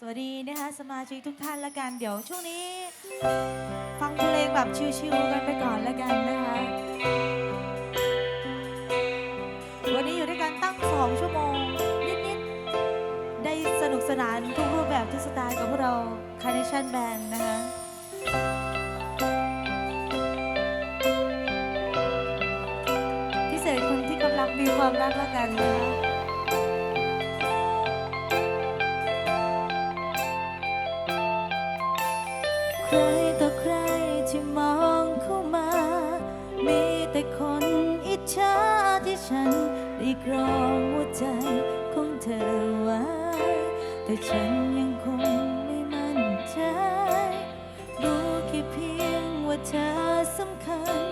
สวัสดีนะคะสมาชิกทุกท่านละกันเดี๋ยวช่วงนี้ ฟังเพลงแบบชิวๆกันไปก่อนละกันนะคะวันนี้อยู่ด้วยกันตั้งสองชั่วโมงนิดๆได้สนุกสนานทุกรูปแบบทุกสไตล์กับพวกเรา Carnation Band นะคะพิเศษคนที่กำลังมีความรักละกันนะคะ ใครต่อใครที่มองเข้ามา มีแต่คนอิจฉาที่ฉันได้กรองหัวใจของเธอไว้ แต่ฉันยังคงไม่มั่นใจ รู้แค่เพียงว่าเธอสำคัญ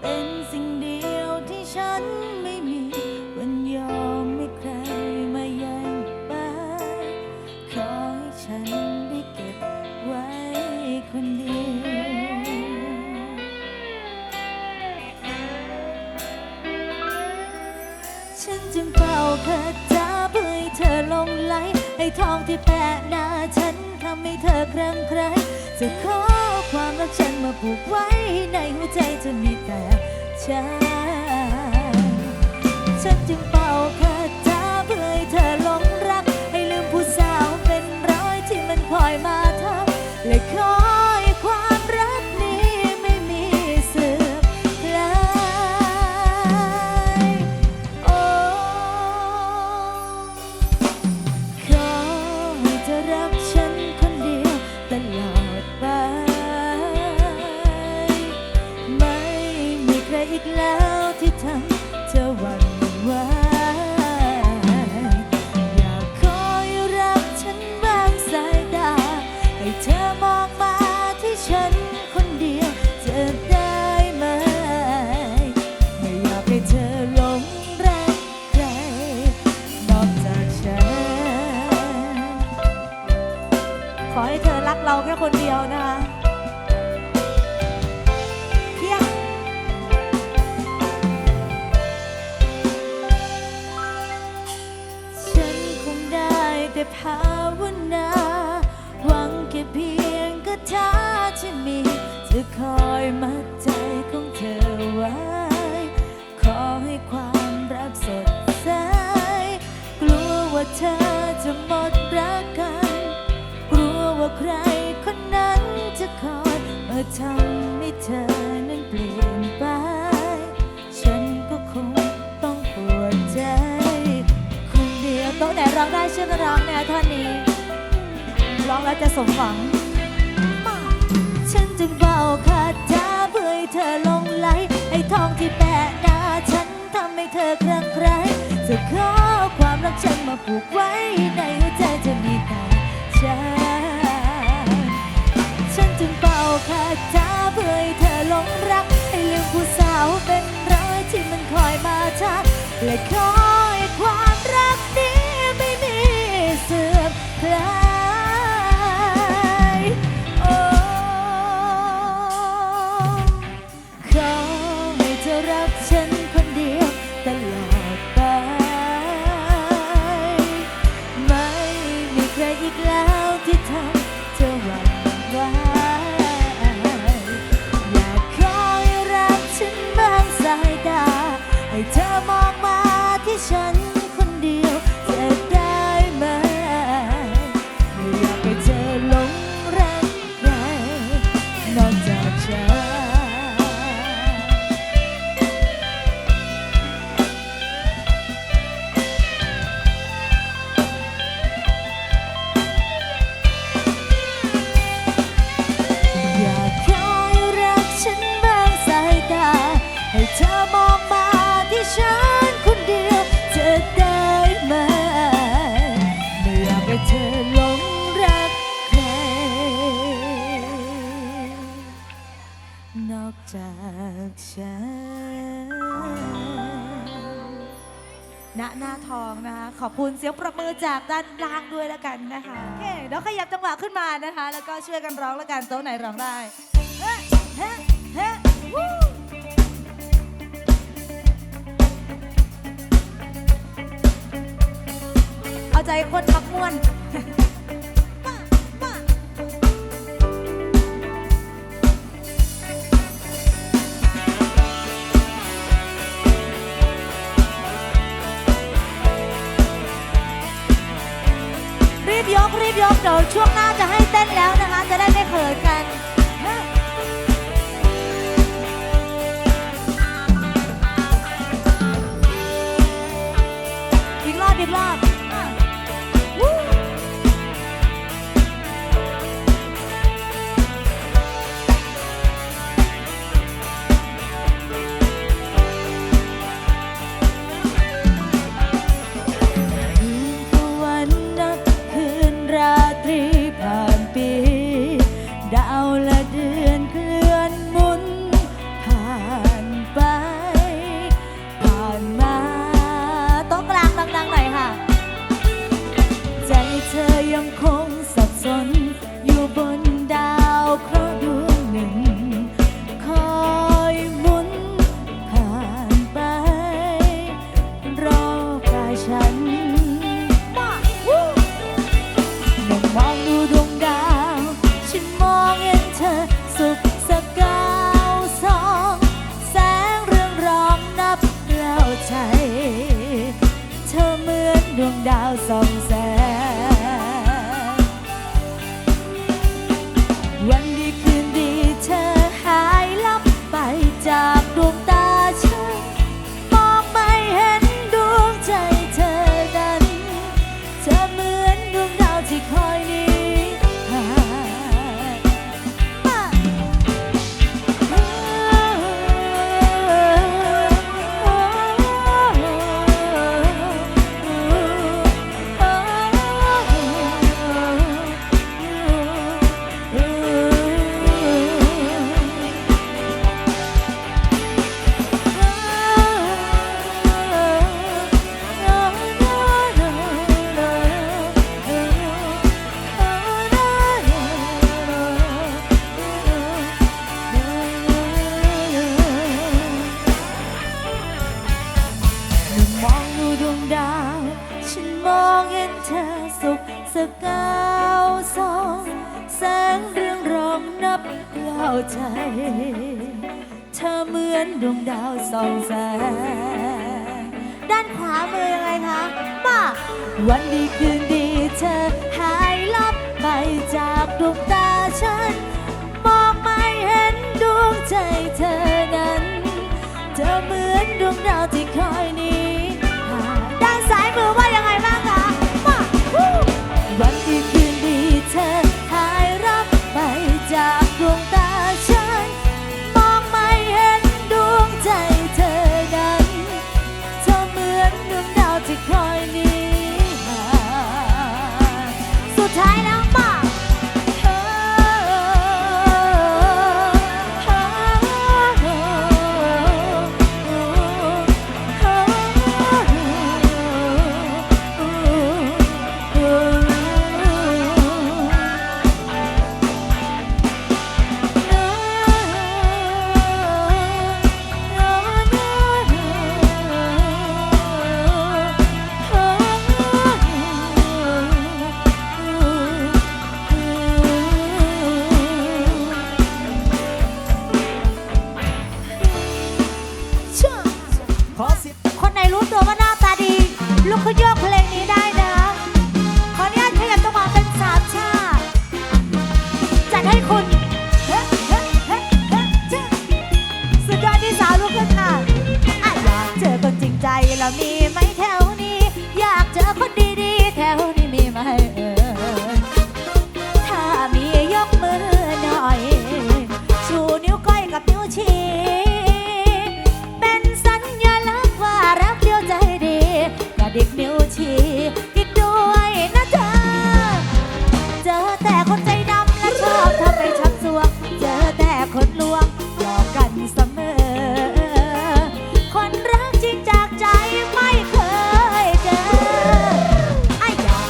เป็นสิ่งเดียวที่ฉัน องที่แปะหน้าฉันทำให้เธอครั่งใคร จะขอความรักฉันมาผูกไว้ในหัวใจจะมีแต่ฉันฉันจึงไป ให้เธอรักเราแค่คนเดียวนะคะเพียงฉันคงได้แต่ภาวนา หวังแค่เพียงกระทาที่มี จะคอยมัดใจของเธอไว้ ขอให้ความรักสดใส กลัวว่าเธอ คอยมาทำให้เธอนั้นเปลี่ยนไป ฉันก็คงต้องปวดใจ คนเดียวโต๊ะไหนร้องได้ช่วยกันร้องแนะท่อนนี้ ร้องแล้วจะสมหวัง ฉันจึงเบาคาถาเพื่อให้เธอลงไหลให้ทองที่แปะหน้าฉันทำให้เธอคลั่งไคล้จะขอความรักฉันมาผูกไว้ในหัวใจจะมีแต่ฉัน คาถาเพื่อให้เธอหลงรัก ให้ลืมผู้สาวเป็นร้อยที่มันคอยมาทักและคอย คุณเสียงประมือจากด้านล่างด้วยแล้วกันนะคะ โอเคเดี๋ยวขยับจังหวะขึ้นมานะคะ แล้วก็ช่วยกันร้องแล้วกันโต๊ะไหนร้องได้เฮ้เฮ้เฮ้วู้เอาใจคนมักม่วน ช่วงหน้าจะให้เต้นแล้วนะคะ จะได้ไม่เขินกันอีกรอบอีกรอบคืนวันนับคืนรา 缠าใจ เธอเหมือนดวงดาวสองแสงด้านขวามือยังไงคะป้าวันดีคืนดีเธอหายลับไปจากดวงตาฉัน มองไม่เห็นดวงใจเธอนั้น เธอเหมือนดวงดาวที่คอยนี้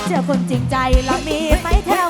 เจอคนจริงใจเรามีไหมแถว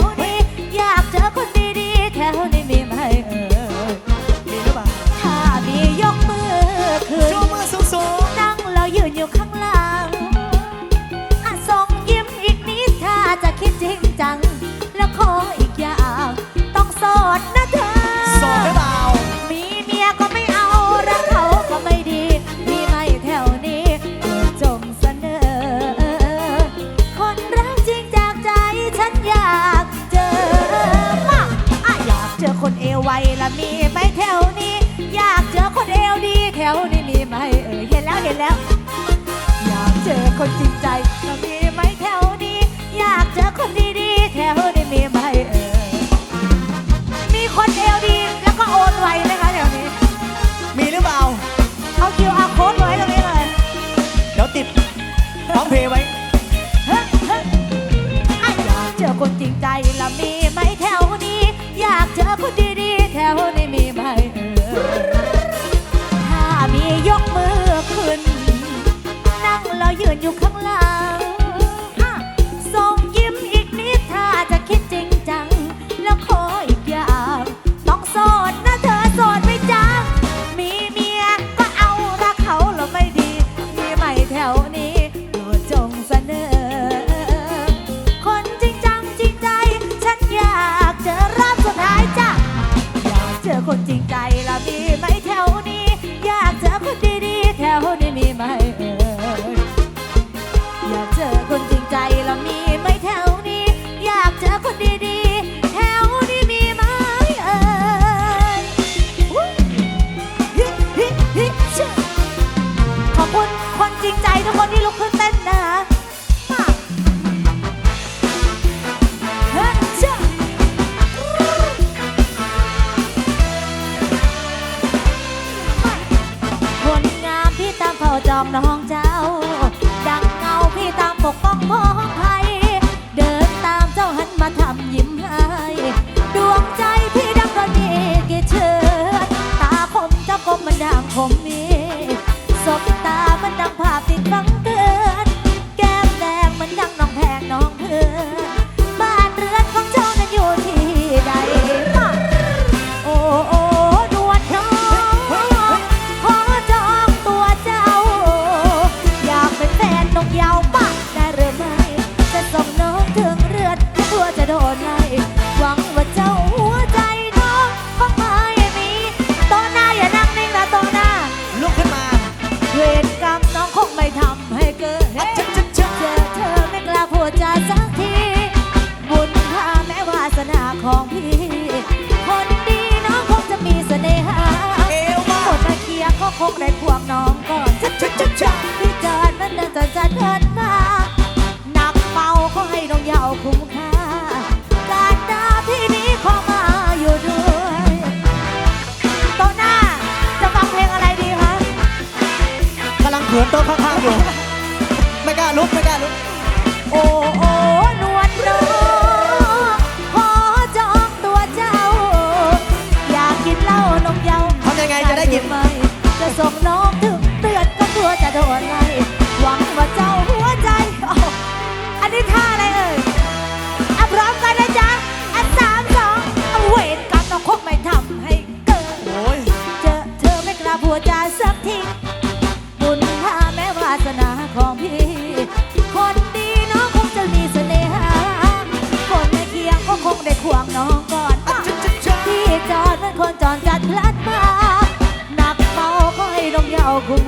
เห็นแล้ว อยากเจอคนจริงใจมามี did it. como